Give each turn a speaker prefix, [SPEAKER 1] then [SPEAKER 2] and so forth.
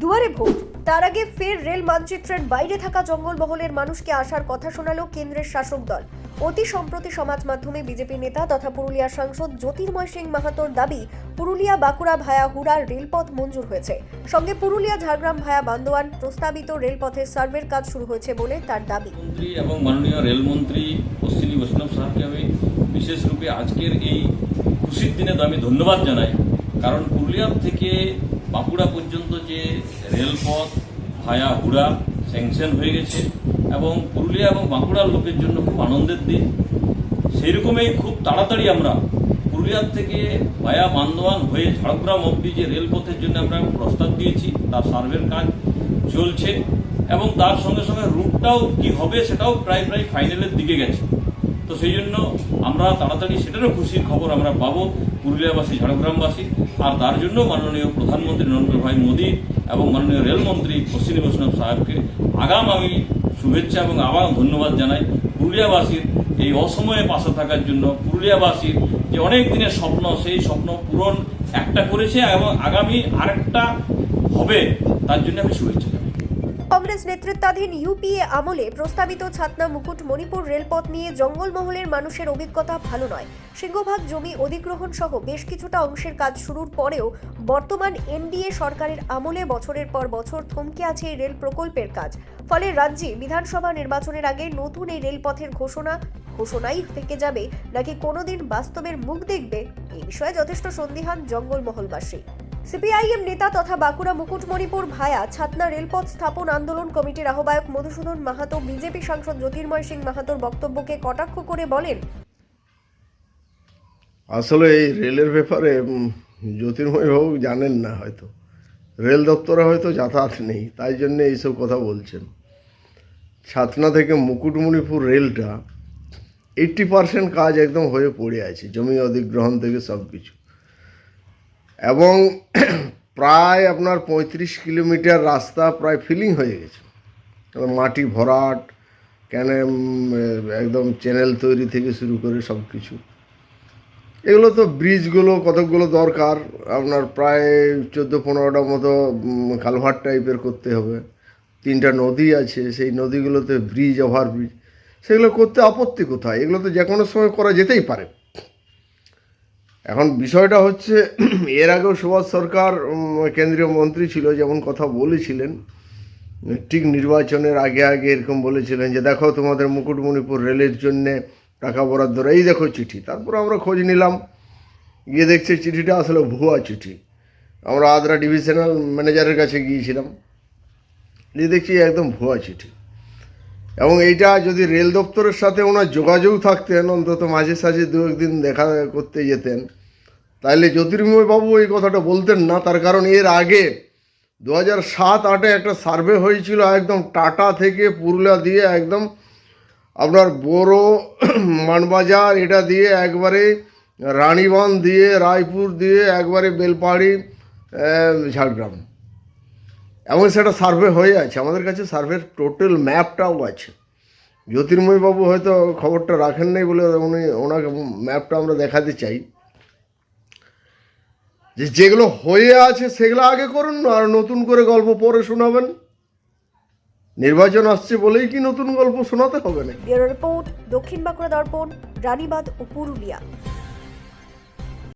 [SPEAKER 1] দুয়ারে ভোট। তার আগে ফের রেল মানচিত্রের বাইরে থাকা জঙ্গলমহলের মানুষকে আসার কথা শোনালো কেন্দ্রের শাসক দল। অতি সম্প্রতি সমাজ মাধ্যমে বিজেপি নেতা তথা পুরুলিয়া সাংসদ জ্যোতির্ময় সিং মাহাতোর দাবি, পুরুলিয়া বাঁকুড়া ভায়া হুড়ার রেলপথ মঞ্জুর হয়েছে। সঙ্গে পুরুলিয়া ঝাড়গ্রাম ভায়া বান্দোয়ান প্রস্তাবিত রেলপথের সার্ভের কাজ শুরু হয়েছে বলে তার দাবি।
[SPEAKER 2] এবং মাননীয় রেলমন্ত্রী অশ্বিনী বৈষ্ণব সাহেবকে আমি বিশেষ রূপে আজকের এই খুশির দিনে আমি ধন্যবাদ জানাই। কারণ পুরুলিয়ার থেকে বাঁকুড়া পর্যন্ত যে রেলপথ ভায়া হুড়া স্যাংশন হয়ে গেছে এবং পুরুলিয়া এবং বাঁকুড়ার লোকের জন্য খুব আনন্দের দিন। সেই রকমই খুব তাড়াতাড়ি আমরা পুরুলিয়ার থেকে ভায়া বান্দোয়ান হয়ে ঝাড়গ্রাম অবধি যে রেলপথের জন্য আমরা প্রস্তাব দিয়েছি, তার সার্ভের কাজ চলছে এবং তার সঙ্গে সঙ্গে রুটটাও কি হবে সেটাও প্রায় প্রায় ফাইনালের দিকে গেছে। তো সেই জন্য আমরা তাড়াতাড়ি সেটারও খুশির খবর আমরা পাবো পুরুলিয়াবাসী, ঝাড়গ্রামবাসী। আর তার জন্য মাননীয় প্রধানমন্ত্রী নরেন্দ্র ভাই মোদী এবং মাননীয় রেলমন্ত্রী অশ্বিনী বৈষ্ণব সাহেবকে আগাম আমি শুভেচ্ছা এবং আবার ধন্যবাদ জানাই পুরুলিয়াবাসীর এই অসময়ে পাশে থাকার জন্য। পুরুলিয়াবাসীর যে অনেক দিনের স্বপ্ন, সেই স্বপ্ন পূরণ একটা করেছে এবং আগামী আরেকটা হবে, তার জন্য আমি শুভেচ্ছা
[SPEAKER 1] কংগ্রেস নেতৃত্বাধীন ইউপিএ আমলে প্রস্তাবিত ছাতনা মুকুট মণিপুর রেলপথ নিয়ে জঙ্গলমহলের মানুষের অভিজ্ঞতা ভালো নয়। সিংহভাগ জমি অধিগ্রহণ সহ বেশ কিছুটা অংশের কাজ শুরুর পরেও বর্তমান এনডিএ সরকারের আমলে বছরের পর বছর থমকে আছে এই রেল প্রকল্পের কাজ। ফলে রাজ্যে বিধানসভা নির্বাচনের আগে নতুন এই রেলপথের ঘোষণা, ঘোষণাই থেকে যাবে নাকি কোনোদিন বাস্তবের মুখ দেখবে এই বিষয়ে যথেষ্ট সন্দিহান জঙ্গলমহলবাসী। সিপিআইএম নেতা তথা বাঁকুড়া মুকুটমণিপুর ভায়া ছাতনা রেলপথ স্থাপন আন্দোলন কমিটির আহ্বায়ক মধুসূদন মাহাতো বিজেপি সাংসদ জ্যোতির্ময় সিং মাহাতোর বক্তব্যকে কটাক্ষ করে বলেন,
[SPEAKER 3] আসলে এই রেলের ব্যাপারে জ্যোতির্ময়বাবু জানেন না হয়তো। রেল দপ্তরে হয়তো যাতায়াত নেই, তাই জন্য এইসব কথা বলছেন। ছাতনা থেকে মুকুটমণিপুর রেলটা এইট্টি পারসেন্ট কাজ একদম হয়ে পড়ে আছে, জমি অধিগ্রহণ থেকে সব কিছু এবং প্রায় আপনার পঁয়ত্রিশ কিলোমিটার রাস্তা প্রায় ফিলিং হয়ে গেছে। মাটি ভরাট কেন একদম চ্যানেল তৈরি থেকে শুরু করে সব কিছু এগুলো তো ব্রিজগুলো কতকগুলো দরকার আপনার প্রায় চোদ্দ পনেরোটা মতো উম, কালভার্ট টাইপের করতে হবে। তিনটা নদী আছে সেই নদীগুলোতে ব্রিজ ওভার ব্রিজ সেগুলো করতে আপত্তি কোথায়? এগুলো তো যে কোনো সময় করা যেতেই পারে। এখন বিষয়টা হচ্ছে, এর আগেও সুভাষ সরকার কেন্দ্রীয় মন্ত্রী ছিল, যেমন কথা বলেছিলেন। ঠিক নির্বাচনের আগে আগে এরকম বলেছিলেন যে, দেখো তোমাদের মুকুটমণিপুর রেলের জন্যে টাকা বরাদ্দ এই দেখো চিঠি, তারপর আমরা খোঁজ নিলাম। গিয়ে দেখছি চিঠিটা আসলে ভুয়া চিঠি। আমরা আদ্রা ডিভিশনাল ম্যানেজারের কাছে গিয়েছিলাম। গিয়ে দেখছি একদম ভুয়া চিঠি। এবং এইটা যদি রেল দপ্তরের সাথে ওনার যোগাযোগ থাকতেন, অন্তত মাঝে সাঝে দু একদিন দেখা করতে যেতেন, তাহলে জ্যোতির্ময় বাবু এই কথাটা বলতেন না। তার কারণ এর আগে দু হাজার সাত আটে একটা সার্ভে হয়েছিল একদম টাটা থেকে পুরুলিয়া দিয়ে, একদম আপনার বড় মানবাজার, এটা দিয়ে একবারে রানীবাঁধ দিয়ে, রায়পুর দিয়ে, একবারে বেলপাহাড়ি ঝাড়গ্রাম। এমন সেটা সার্ভে হয়ে আছে, আমাদের কাছে সার্ভের টোটাল ম্যাপটাও আছে। জ্যোতির্ময়বাবু হয়তো খবরটা রাখেন নাই বলে উনি, ওনাকে ম্যাপটা আমরা দেখাতে চাই। যে যেগুলো হয়ে আছে সেগুলো আগে করুন, আর নতুন করে গল্প পরে শোনাবেন। নির্বাচন আসছে বলেই কি নতুন গল্প শোনাতে হবে না
[SPEAKER 1] রিপোর্ট, দক্ষিণ বাঁকুড়া দর্পণ, রানীবাঁধ ও পুরুলিয়া।